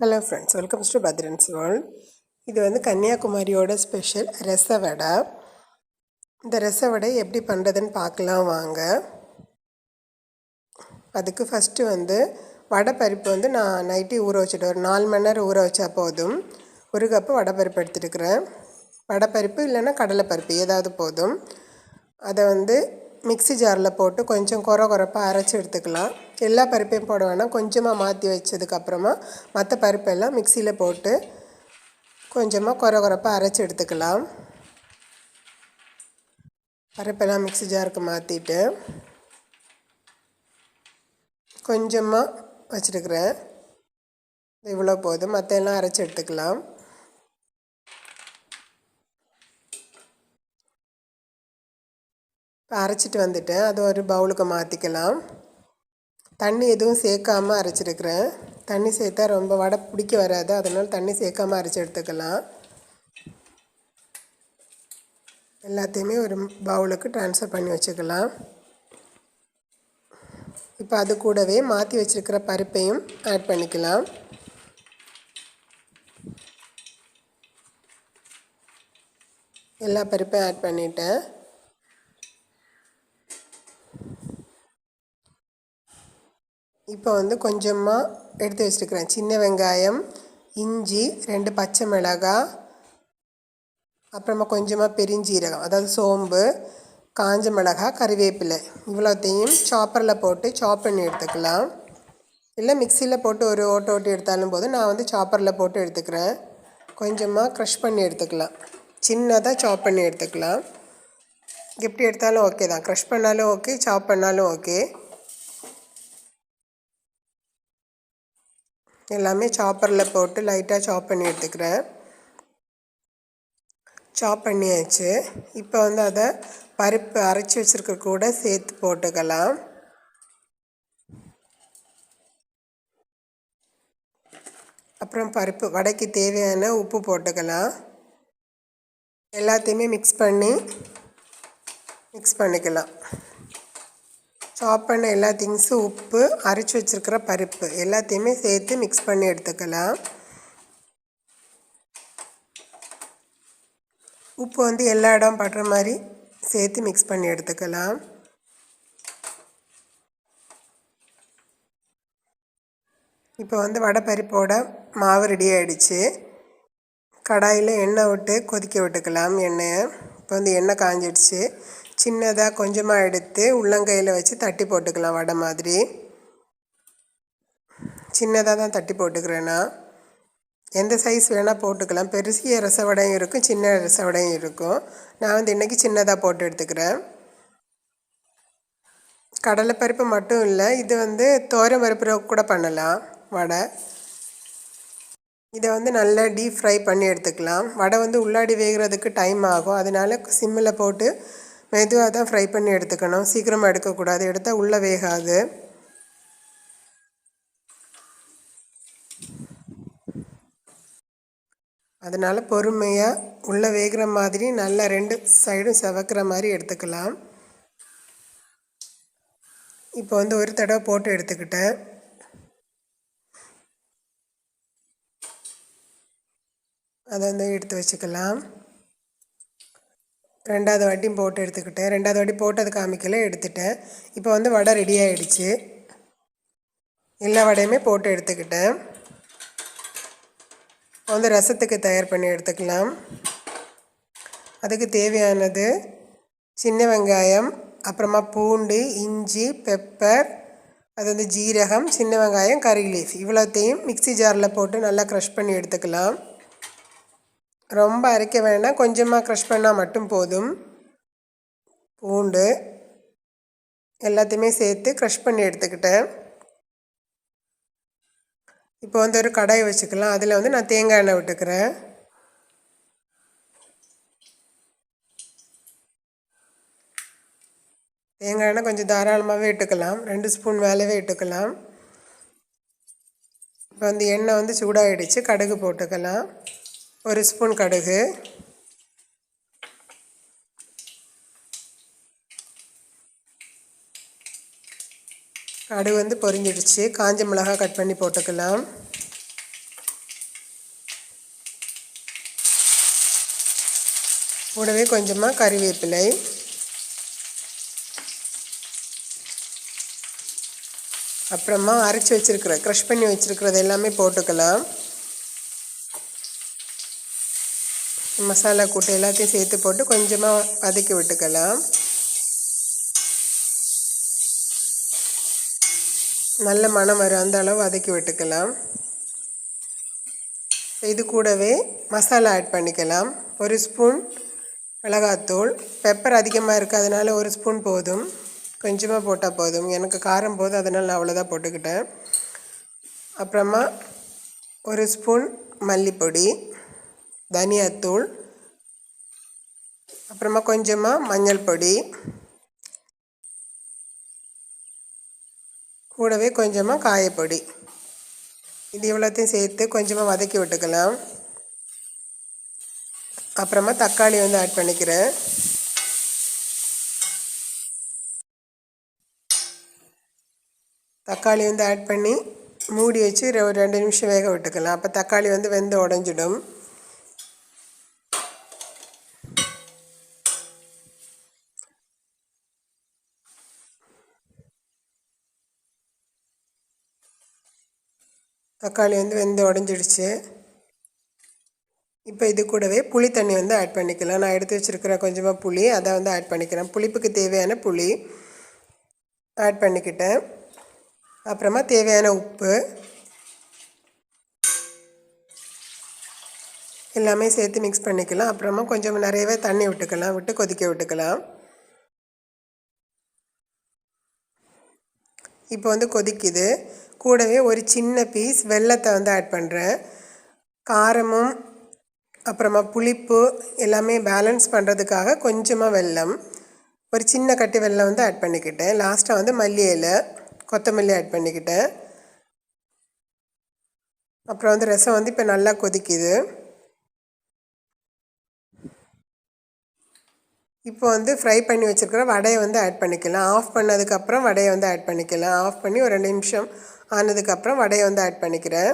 Hello friends welcomes to பத்ரன்ஸ் world இது வந்து கன்னியாகுமரியோட special ரச வடை. இந்த ரச வடை எப்படி பண்ணுறதுன்னு பார்க்கலாம் வாங்க. அதுக்கு ஃபஸ்ட்டு வந்து வடை பருப்பு வந்து நான் நைட்டு ஊற வச்சுட்டு ஒரு நாலு மணி நேரம் ஊற வச்சா போதும். ஒரு கப்பு வடை பருப்பு எடுத்துட்டுருக்குறேன் வடை பருப்பு இல்லைன்னா கடலைப்பருப்பு ஏதாவது போதும். அதை வந்து மிக்ஸி ஜாரில் போட்டு கொஞ்சம் குறை குறைப்பாக அரைச்சி எடுத்துக்கலாம். எல்லா பருப்பையும் போட வேணாம். கொஞ்சமாக மாற்றி வச்சதுக்கப்புறமா மற்ற பருப்பெல்லாம் மிக்சியில் போட்டு கொஞ்சமாக குறை குறைப்பாக அரைச்சி எடுத்துக்கலாம். பருப்பெல்லாம் மிக்ஸி ஜாருக்கு மாற்றிட்டு கொஞ்சமாக வச்சுருக்குறேன். இவ்வளோ போதும். மற்ற எல்லாம் அரைச்சி எடுத்துக்கலாம். இப்போ அரைச்சிட்டு வந்துட்டேன். அது ஒரு பவுலுக்கு மாற்றிக்கலாம் தண்ணி எதுவும் சேர்க்காமல் அரைச்சிருக்கிறேன். தண்ணி சேர்த்தா ரொம்ப வடை பிடிக்க வராது. அதனால் தண்ணி சேர்க்காமல் அரைச்சி எடுத்துக்கலாம். எல்லாத்தையுமே ஒரு பவுலுக்கு ட்ரான்ஸ்ஃபர் பண்ணி வச்சுக்கலாம். இப்போ அது கூடவே மாற்றி வச்சுருக்கிற பருப்பையும் ஆட் பண்ணிக்கலாம். எல்லா பருப்பையும் ஆட் பண்ணிட்டேன். இப்போ வந்து கொஞ்சமாக எடுத்து வச்சுருக்கிறேன். சின்ன வெங்காயம் இஞ்சி ரெண்டு பச்சை மிளகாய் அப்புறமா கொஞ்சமாக பெருஞ்சீரகம் அதாவது சோம்பு காஞ்ச மிளகாய் கறிவேப்பிலை இவ்வளோத்தையும் சாப்பரில் போட்டு சாப் பண்ணி எடுத்துக்கலாம். இல்லை மிக்சியில் போட்டு ஒரு ஓட்டு ஓட்டி எடுத்தாலும் போது நான் வந்து சாப்பரில் போட்டு எடுத்துக்கிறேன். கொஞ்சமாக க்ரஷ் பண்ணி எடுத்துக்கலாம். சின்னதாக சாப் பண்ணி எடுத்துக்கலாம். எப்படி எடுத்தாலும் ஓகே தான். க்ரஷ் பண்ணாலும் ஓகே சாப் பண்ணாலும் ஓகே எல்லாமே சாப்பரில் போட்டு லைட்டாக சாப் பண்ணி எடுத்துக்கிறேன். சாப் பண்ணியாச்சு. இப்போ வந்து அதை பருப்பு அரைச்சி வச்சுருக்க கூட சேர்த்து போட்டுக்கலாம். அப்புறம் பருப்பு வடைக்கு தேவையான உப்பு போட்டுக்கலாம். எல்லாத்தையுமே மிக்ஸ் பண்ணி மிக்ஸ் பண்ணிக்கலாம். சாப் பண்ண எல்லா திங்ஸும் உப்பு அரைச்சி வச்சுருக்கிற பருப்பு எல்லாத்தையுமே சேர்த்து மிக்ஸ் பண்ணி எடுத்துக்கலாம். உப்பு வந்து எல்லா இடம் படுற மாதிரி சேர்த்து மிக்ஸ் பண்ணி எடுத்துக்கலாம். இப்போ வந்து வடை பருப்போட மாவு ரெடி ஆகிடுச்சு கடாயில் எண்ணெய் விட்டு கொதிக்க விட்டுக்கலாம் எண்ணெயை. இப்போ வந்து எண்ணெய் காஞ்சிடுச்சு. சின்னதாக கொஞ்சமாக எடுத்து உள்ளங்கையில் வச்சு தட்டி போட்டுக்கலாம் வடை மாதிரி. சின்னதாக தான் தட்டி போட்டுக்கிறேன்னா எந்த சைஸ் வேணால் போட்டுக்கலாம். பெருசிய ரசவடையும் இருக்கும் சின்ன ரசவடையும் இருக்கும். நான் வந்து இன்றைக்கி சின்னதாக போட்டு எடுத்துக்கிறேன். கடலைப்பருப்பு மட்டும் இல்லை இது வந்து தோரம் பருப்பு கூட பண்ணலாம் வடை. இதை வந்து நல்லா டீப் ஃப்ரை பண்ணி எடுத்துக்கலாம். வடை வந்து உள்ளாடி வேகிறதுக்கு டைம் ஆகும். அதனால் சிம்மில் போட்டு மெதுவாக தான் ஃப்ரை பண்ணி எடுத்துக்கணும். சீக்கிரமாக எடுக்கக்கூடாது. எடுத்தால் உள்ளே வேகாது. அதனால் பொறுமையாக உள்ளே வேகிற மாதிரி நல்லா ரெண்டு சைடும் செவக்கிற மாதிரி எடுத்துக்கலாம். இப்போ வந்து ஒரு தடவை போட்டு எடுத்துக்கிட்டேன். அதை வந்து எடுத்து வச்சுக்கலாம். ரெண்டாவது வாட்டியும் போட்டு எடுத்துக்கிட்டேன். ரெண்டாவது வாட்டி போட்டது காமிக்கல எடுத்துட்டேன். இப்போ வந்து வடை ரெடி ஆகிடுச்சு எல்லா வடையுமே போட்டு எடுத்துக்கிட்டேன். வந்து ரசத்துக்கு தயார் பண்ணி எடுத்துக்கலாம். அதுக்கு தேவையானது சின்ன வெங்காயம் அப்புறமா பூண்டு இஞ்சி பெப்பர் அது வந்து ஜீரகம் சின்ன வெங்காயம் கறி லீஃப் இவ்வளோத்தையும் மிக்சி ஜாரில் போட்டு நல்லா க்ரஷ் பண்ணி எடுத்துக்கலாம். ரொம்ப அரைக்க வேணாம் கொஞ்சமாக க்ரஷ் பண்ணால் மட்டும் போதும். பூண்டு எல்லாத்தையுமே சேர்த்து க்ரஷ் பண்ணி எடுத்துக்கிட்டேன். இப்போ வந்து ஒரு கடாய் வச்சுக்கலாம். அதில் வந்து நான் தேங்காய் எண்ணெய் விட்டுக்கிறேன். தேங்காய் எண்ணெய் கொஞ்சம் தாராளமாகவே இட்டுக்கலாம் ரெண்டு ஸ்பூன் மேலவே இட்டுக்கலாம் இப்போ வந்து எண்ணெய் வந்து சூடாகிடுச்சு கடுகு போட்டுக்கலாம். ஒரு ஸ்பூன் கடுகு. கடுகு வந்து பொரிஞ்சிடுச்சு. காஞ்ச மிளகாய் கட் பண்ணி போட்டுக்கலாம். கூடவே கொஞ்சமாக கறிவேப்பிலை. அப்புறமா அரைச்சி வச்சுருக்கிற க்ரஷ் பண்ணி வச்சுருக்கிறது எல்லாமே போட்டுக்கலாம். மசாலா கூட்டு எல்லாத்தையும் சேர்த்து போட்டு கொஞ்சமாக வதக்கி விட்டுக்கலாம். நல்ல மனம் வரும் அந்த அளவு வதக்கி விட்டுக்கலாம். இது கூடவே மசாலா ஆட் பண்ணிக்கலாம். ஒரு ஸ்பூன் மிளகாத்தூள். பெப்பர் அதிகமாக இருக்குது அதனால் ஒரு ஸ்பூன் போதும். கொஞ்சமாக போட்டால் போதும். எனக்கு காரம் போதும் அதனால் நான் அவ்வளோதான் போட்டுக்கிட்டேன். அப்புறமா ஒரு ஸ்பூன் மல்லிப்பொடி. தனியாத்தூள் அப்புறமா கொஞ்சமாக மஞ்சள் பொடி கூடவே கொஞ்சமாக காயப்பொடி. இது இவ்வளோத்தையும் சேர்த்து கொஞ்சமாக வதக்கி விட்டுக்கலாம். அப்புறமா தக்காளி வந்து ஆட் பண்ணிக்கிறேன். தக்காளி வந்து ஆட் பண்ணி மூடி வச்சு ஒரு ரெண்டு நிமிஷம் வேக விட்டுக்கலாம். அப்போ தக்காளி வந்து வெந்து உடஞ்சிடும். தக்காளி வந்து வெந்து உடஞ்சிடுச்சு. இப்போ இது கூடவே புளி தண்ணி வந்து ஆட் பண்ணிக்கலாம். நான் எடுத்து வச்சுருக்கிறேன் கொஞ்சமாக புளி அதை வந்து ஆட் பண்ணிக்கிறேன் புளிப்புக்கு தேவையான புளி ஆட் பண்ணிக்கிட்டேன். அப்புறமா தேவையான உப்பு எல்லாமே சேர்த்து மிக்ஸ் பண்ணிக்கலாம். அப்புறமா கொஞ்சம் நிறையவே தண்ணி விட்டுக்கலாம். விட்டு கொதிக்க விட்டுக்கலாம். இப்போ வந்து கொதிக்குது. கூடவே ஒரு சின்ன பீஸ் வெள்ளத்தை வந்து ஆட் பண்ணுறேன் காரமும் அப்புறமா புளிப்பு எல்லாமே பேலன்ஸ் பண்ணுறதுக்காக கொஞ்சமாக வெல்லம். ஒரு சின்ன கட்டி வெல்லம் வந்து ஆட் பண்ணிக்கிட்டேன். லாஸ்ட்டாக வந்து மல்லி இலை கொத்தமல்லி ஆட் பண்ணிக்கிட்டேன். அப்புறம் வந்து ரசம் வந்து இப்போ நல்லா கொதிக்குது. இப்போ வந்து ஃப்ரை பண்ணி வச்சுருக்கிற வடையை வந்து ஆட் பண்ணிக்கலாம். ஆஃப் பண்ணதுக்கப்புறம் வடையை வந்து ஆட் பண்ணிக்கலாம். ஆஃப் பண்ணி ஒரு ரெண்டு நிமிஷம் ஆனதுக்கப்புறம் வடையை வந்து ஆட் பண்ணிக்கிறேன்.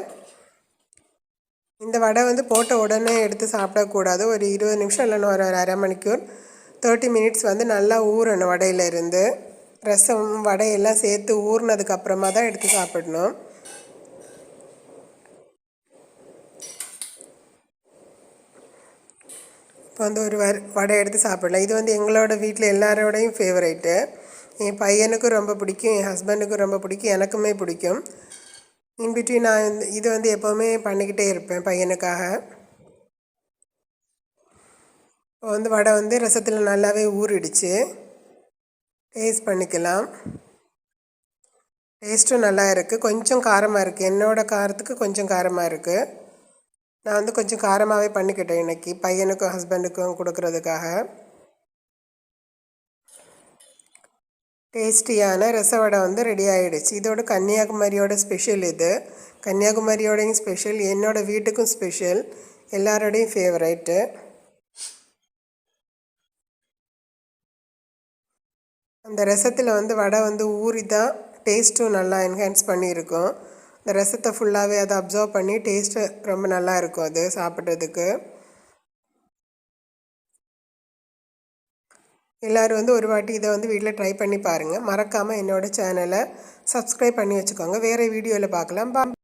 இந்த வடை வந்து போட்ட உடனே எடுத்து சாப்பிடக்கூடாது. ஒரு இருபது நிமிஷம் இல்லைன்னா ஒரு ஒரு அரை மணிக்கூர். தேர்ட்டி மினிட்ஸ் வந்து நல்லா ஊறணும் வடையிலேருந்து. ரசம் வடையெல்லாம் சேர்த்து ஊறினதுக்கப்புறமா தான் எடுத்து சாப்பிடணும். இப்போ வந்து ஒரு வடை எடுத்து சாப்பிடலாம். இது வந்து எங்களோட வீட்டில் எல்லாரோடையும் ஃபேவரைட்டு என் பையனுக்கும் ரொம்ப பிடிக்கும் என் ஹஸ்பண்டுக்கும் ரொம்ப பிடிக்கும் எனக்குமே பிடிக்கும். இன்பிட்வீன் நான் வந்து இது வந்து எப்போவுமே பண்ணிக்கிட்டே இருப்பேன் பையனுக்காக. இப்போ வந்து வடை வந்து ரசத்தில் நல்லாவே ஊறிடுச்சு. டேஸ்ட் பண்ணிக்கலாம். டேஸ்ட்டும் நல்லா இருக்குது கொஞ்சம் காரமாக இருக்குது என்னோடய காரத்துக்கு கொஞ்சம் காரமாக இருக்குது நான் வந்து கொஞ்சம் காரமாகவே பண்ணிக்கிட்டேன் இன்றைக்கி பையனுக்கும் ஹஸ்பண்டுக்கும் கொடுக்குறதுக்காக. டேஸ்டியான ரசவடை வந்து ரெடி ஆகிடுச்சு இதோட கன்னியாகுமரியோட ஸ்பெஷல் இது. கன்னியாகுமரியோடையும் ஸ்பெஷல் என்னோடய வீட்டுக்கும் ஸ்பெஷல் எல்லாரோடையும் ஃபேவரைட்டு அந்த ரசத்தில் வந்து வடை வந்து ஊறி தான் டேஸ்ட்டும் நல்லா என்ஹான்ஸ் பண்ணியிருக்கோம். இந்த ரசத்தை ஃபுல்லாகவே அதை அப்சர்வ் பண்ணி டேஸ்ட்டு ரொம்ப நல்லா இருக்கும் அது சாப்பிட்றதுக்கு. எல்லோரும் வந்து ஒரு வாட்டி இதை வந்து வீட்டில் ட்ரை பண்ணி பாருங்கள் மறக்காமல் என்னோடய சேனலை சப்ஸ்கிரைப் பண்ணி வச்சுக்கோங்க. வேறு வீடியோவில் பார்க்கலாம்.